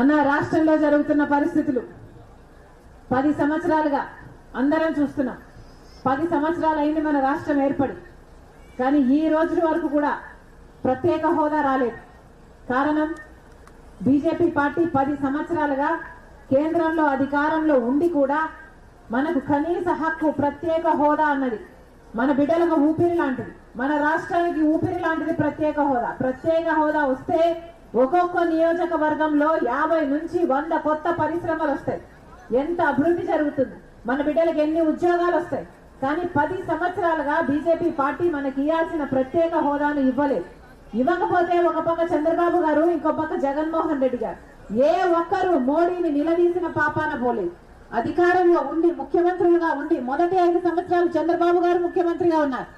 అన్న రాష్ట్రంలో జరుగుతున్న పరిస్థితులు. పది సంవత్సరాలుగా అందరం చూస్తున్నాం. పది సంవత్సరాలు అయింది మన రాష్ట్రం ఏర్పడి. కానీ ఈ రోజు వరకు కూడా ప్రత్యేక హోదా రాలేదు. కారణం బీజేపీ పార్టీ పది సంవత్సరాలుగా కేంద్రంలో అధికారంలో ఉండి కూడా మనకు కనీస హక్కు ప్రత్యేక హోదా అన్నది. మన బిడ్డలకు ఊపిరి లాంటిది. మన రాష్ట్రానికి ఊపిరి లాంటిది ప్రత్యేక హోదా. ప్రత్యేక హోదా వస్తే ఒక్కొక్క నియోజకవర్గంలో యాభై నుంచి వంద కొత్త పరిశ్రమలు వస్తాయి. ఎంత అభివృద్ధి జరుగుతుంది? మన బిడ్డలకు ఎన్ని ఉద్యోగాలు వస్తాయి? కానీ పది సంవత్సరాలుగా బీజేపీ పార్టీ మనకి ఇవ్వాల్సిన ప్రత్యేక హోదాను ఇవ్వలేదు. ఇవ్వకపోతే ఒక పక్క చంద్రబాబు గారు ఇంకో పక్క జగన్మోహన్ రెడ్డి గారు. ఏ ఒక్కరు మోడీని నిలదీసిన పాపాన పోలేదు. అధికారంలో ఉండి ముఖ్యమంత్రులుగా ఉండి మొదటి ఐదు సంవత్సరాలు చంద్రబాబు గారు ముఖ్యమంత్రిగా ఉన్నారు.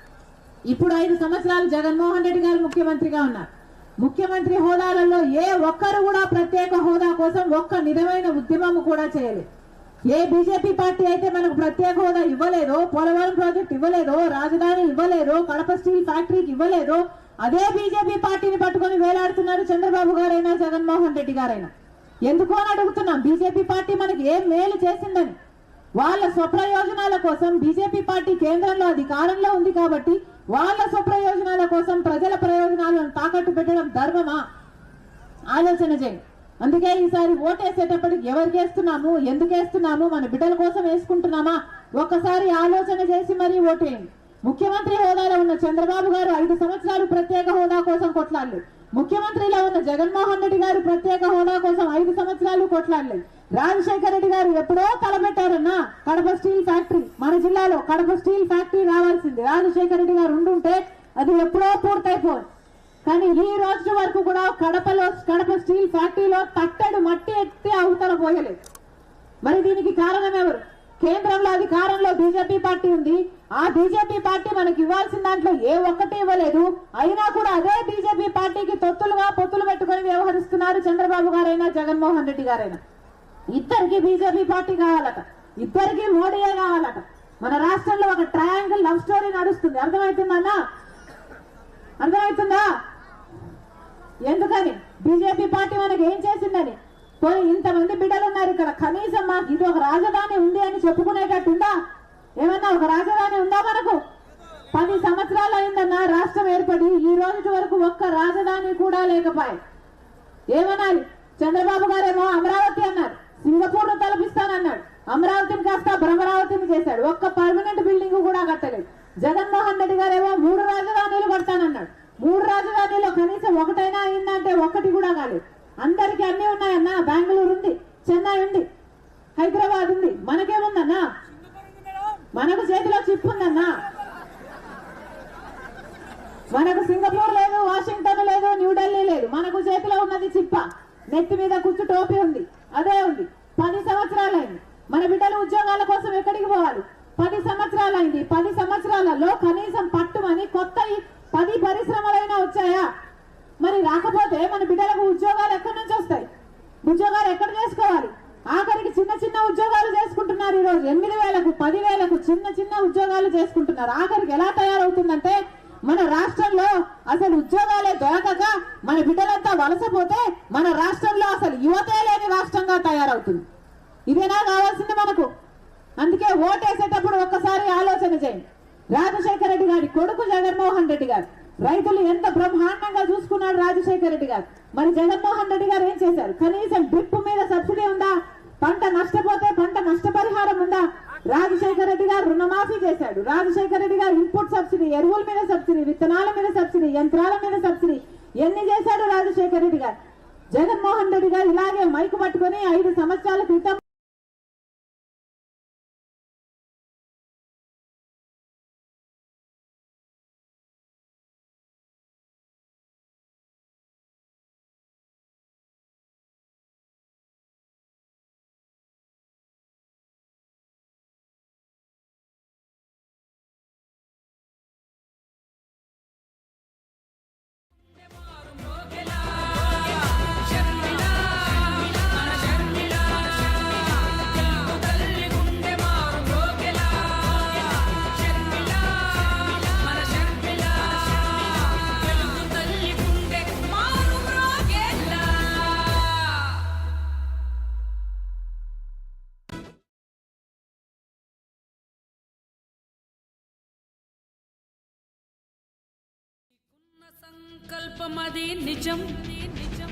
ఇప్పుడు ఐదు సంవత్సరాలు జగన్మోహన్ రెడ్డి గారు ముఖ్యమంత్రిగా ఉన్నారు. ముఖ్యమంత్రి హోదాలలో ఏ ఒక్కరు కూడా ప్రత్యేక హోదా కోసం ఒక్క నిజమైన ఉద్యమం కూడా చేయలేదు. ఏ బీజేపీ పార్టీ అయితే మనకు ప్రత్యేక హోదా ఇవ్వలేదో పోలవరం ప్రాజెక్ట్ ఇవ్వలేదో రాజధాని ఇవ్వలేదో కడప స్టీల్ ఫ్యాక్టరీకి ఇవ్వలేదో అదే బీజేపీ పార్టీని పట్టుకొని వేలాడుతున్నారు చంద్రబాబు గారైనా జగన్మోహన్ రెడ్డి గారైనా. ఎందుకు అని అడుగుతున్నాం. బీజేపీ పార్టీ మనకి ఏం మేలు చేసిందని. వాళ్ళ స్వప్రయోజనాల కోసం బీజేపీ పార్టీ కేంద్రంలో అధికారంలో ఉంది కాబట్టి వాళ్ళ స్వప్రయోజనాల కోసం ప్రజల ప్రయోజనాలను తాకట్టు పెట్టడం ధర్మమా? ఆలోచన చేయండి అందుకే ఈసారి ఓటేసేటప్పటికి ఎవరికి వేస్తున్నాము? ఎందుకు వేస్తున్నాము? మన బిడ్డల కోసం వేసుకుంటున్నామా? ఒక్కసారి ఆలోచన చేసి మరీ ఓటేయండి ముఖ్యమంత్రి హోదాలో ఉన్న చంద్రబాబు గారు ఐదు సంవత్సరాలు ప్రత్యేక హోదా కోసం కొట్లాడలేదు. ముఖ్యమంత్రిలో ఉన్న జగన్మోహన్ రెడ్డి గారు ప్రత్యేక హోదా కోసం ఐదు సంవత్సరాలు కొట్లాడలేదు. రాజశేఖర రెడ్డి గారు ఎప్పుడో తలపెట్టారన్నా కడప స్టీల్ ఫ్యాక్టరీ మన జిల్లాలో కడప స్టీల్ ఫ్యాక్టరీ రావాల్సింది. రాజశేఖర రెడ్డి గారు ఉండుంటే అది ఎప్పుడో పూర్తయిపోయింది కానీ ఈ రోజు వరకు కూడా కడపలో కడప స్టీల్ ఫ్యాక్టరీలో తట్టడు మట్టి ఎత్తే అవతల పోయలేదు. మరి దీనికి కారణం ఎవరు? కేంద్రంలో అధికారంలో బీజేపీ పార్టీ ఉంది. ఆ బీజేపీ పార్టీ మనకి ఇవ్వాల్సిన దాంట్లో ఏ ఒక్కటి ఇవ్వలేదు. అయినా కూడా అదే బీజేపీ పార్టీకి తొత్తులుగా పొత్తులు పెట్టుకొని వ్యవహరిస్తున్నారు చంద్రబాబు గారైనా జగన్మోహన్ రెడ్డి గారైనా. ఇద్దరికి బీజేపీ పార్టీ కావాలట. ఇద్దరికి మోడీయే కావాలట. మన రాష్ట్రంలో ఒక ట్రయాంగిల్ లవ్ స్టోరీ నడుస్తుంది. అర్థమవుతుందన్నా అర్థమవుతుందా ఎందుకని? బీజేపీ పార్టీ మనకి ఏం చేసిందని? పోయి ఇంతమంది బిడ్డలు ఉన్నారు ఇక్కడ. కనీసం మాకు ఇది ఒక రాజధాని ఉంది అని చెప్పుకునేటట్టుందా? ఏమన్నా ఒక రాజధాని ఉందా మనకు? పది సంవత్సరాలు అయిందన్న రాష్ట్రం ఏర్పడి ఈ రోజు వరకు ఒక్క రాజధాని కూడా లేకపోయి. ఏమన్నారు? చంద్రబాబు గారేమో అమరావతి అన్నారు. సింగపూర్ను తలపిస్తానన్నాడు. అమరావతిని కాస్త భ్రమరావతిని చేశాడు. ఒక్క పర్మనెంట్ బిల్డింగ్ కూడా కట్టలేదు. జగన్మోహన్ రెడ్డి గారేమో మూడు రాజధానులు కడతానన్నాడు మూడు రాజధానిలో కనీసం ఒకటైనా అయిందంటే ఒక్కటి కూడా కాలేదు అందరికి అన్ని ఉన్నాయన్నా బెంగళూరు ఉంది చెన్నై ఉంది హైదరాబాద్ ఉంది మనకేముందన్నా మనకు చేతిలో చిప్ ఉందన్నా మనకు సింగపూర్ లేదు వాషింగ్టన్ లేదు న్యూఢిల్లీ లేదు మనకు చేతిలో ఉన్నది చిప్ప నెత్తి మీద కుచ్చు టోపీ ఉంది అదే ఉంది పది సంవత్సరాలైంది. మన బిడ్డలు ఉద్యోగాల కోసం ఎక్కడికి పోవాలి? పది సంవత్సరాలైంది. పది సంవత్సరాలలో కనీసం పట్టుమని కొత్త పది పరిశ్రమలైనా వచ్చాయా? మరి రాకపోతే మన బిడ్డలకు ఉద్యోగాలు ఎక్కడి నుంచి వస్తాయి? ఉద్యోగాలు ఎక్కడ చేసుకోవాలి? ఆఖరికి చిన్న చిన్న ఉద్యోగాలు చేసుకుంటున్నారు ఈ రోజు ఎనిమిది వేలకు పదివేలకు చిన్న చిన్న ఉద్యోగాలు చేసుకుంటున్నారు. ఆఖరికి ఎలా తయారవుతుందంటే మన రాష్ట్రంలో అసలు ఉద్యోగాలే దొరకక మన బిడ్డలంతా వలసపోతే మన రాష్ట్రంలో అసలు యువతే లేని రాష్ట్రంగా తయారవుతుంది. ఇదేనా కావాల్సింది మనకు? అందుకే ఓటేసేటప్పుడు ఒక్కసారి ఆలోచన చేయండి. రాజశేఖర రెడ్డి గారి కొడుకు జగన్మోహన్ రెడ్డి గారు. రైతులు ఎంత బ్రహ్మాండంగా చూసుకున్నాడు రాజశేఖర రెడ్డి గారు. మరి జగన్మోహన్ రెడ్డి గారు ఏం చేశారు? కనీసం డ్రిప్ మీద సబ్సిడీ ఉందా? పంట నష్టపోతే పంట నష్టపరిహారం ఉందా? రాజశేఖర రెడ్డి గారు రుణమాఫీ చేశాడు. రాజశేఖర రెడ్డి గారు ఇన్పుట్ సబ్సిడీ ఎరువుల మీద సబ్సిడీ విత్తనాల మీద సబ్సిడీ యంత్రాల మీద సబ్సిడీ. ఎన్ని చేశాడు రాజశేఖర రెడ్డి గారు? జగన్మోహన్ రెడ్డి గారు ఇలాగే మైకు పట్టుకొని ఐదు సంవత్సరాల క్రితం సంకల్పమది నిజం. నిజం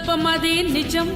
సంకల్పమది నిజం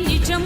నిజం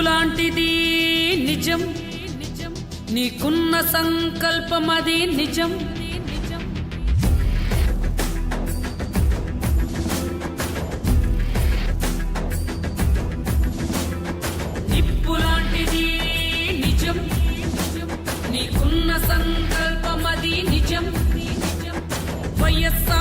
లాంటిది నిజం. నీకున్న సంకల్పం అది నిజం. నిప్పు లాంటిది నిజం. నీకున్న సంకల్పం అది నిజం. వైఎస్ఆర్